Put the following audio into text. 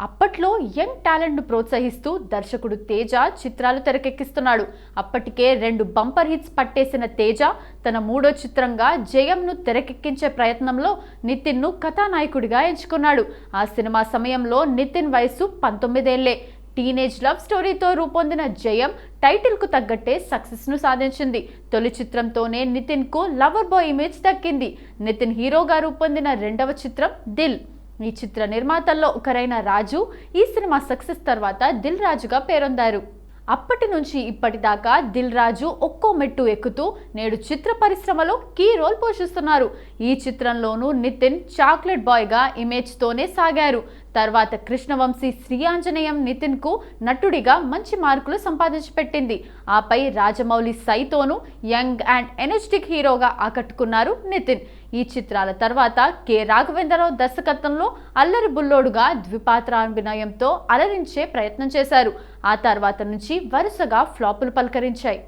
అప్పట్లో యంగ్ టాలెంట్ను ప్రోత్సహిస్తూ దర్శకుడు తేజ చిత్రాలు తెరకెక్కిస్తున్నాడు. అప్పటికే రెండు బంపర్ హిట్స్ పట్టేసిన తేజ తన మూడో చిత్రంగా జయంను తెరకెక్కించే ప్రయత్నంలో నితిన్ను కథానాయకుడిగా ఎంచుకున్నాడు. ఆ సినిమా సమయంలో నితిన్ వయసు పంతొమ్మిదేళ్ళే. టీనేజ్ లవ్ స్టోరీతో రూపొందిన జయం టైటిల్కు తగ్గట్టే సక్సెస్ను సాధించింది. తొలి చిత్రంతోనే నితిన్కు లవర్ బాయ్ ఇమేజ్ దక్కింది. నితిన్ హీరోగా రూపొందిన రెండవ చిత్రం దిల్. ఈ చిత్ర నిర్మాతల్లో ఒకరైన రాజు ఈ సినిమా సక్సెస్ తర్వాత దిల్ రాజుగా పేరొందారు. అప్పటి నుంచి ఇప్పటిదాకా దిల్ రాజు ఒక్కో మెట్టు ఎక్కుతూ నేడు చిత్ర పరిశ్రమలో కీ రోల్ పోషిస్తున్నారు. ఈ చిత్రంలోనూ నితిన్ చాక్లెట్ బాయ్గా ఇమేజ్తోనే సాగారు. తర్వాత కృష్ణవంశీ శ్రీ ఆంజనేయం నితిన్కు నటుడిగా మంచి మార్కులు సంపాదించి పెట్టింది ఆపై రాజమౌళి సైతోను యంగ్ అండ్ ఎనర్జెటిక్ హీరోగా ఆకట్టుకున్నారు నితిన్. ఈ చిత్రాల తర్వాత కె. రాఘవేంద్రరావు దర్శకత్వంలో అల్లరి బుల్లోడుగా ద్విపాత్రాభినయంతో అలరించే ప్రయత్నం చేశారు. ఆ తర్వాత నుంచి వరుసగా ఫ్లాపులు పలకరించాయి.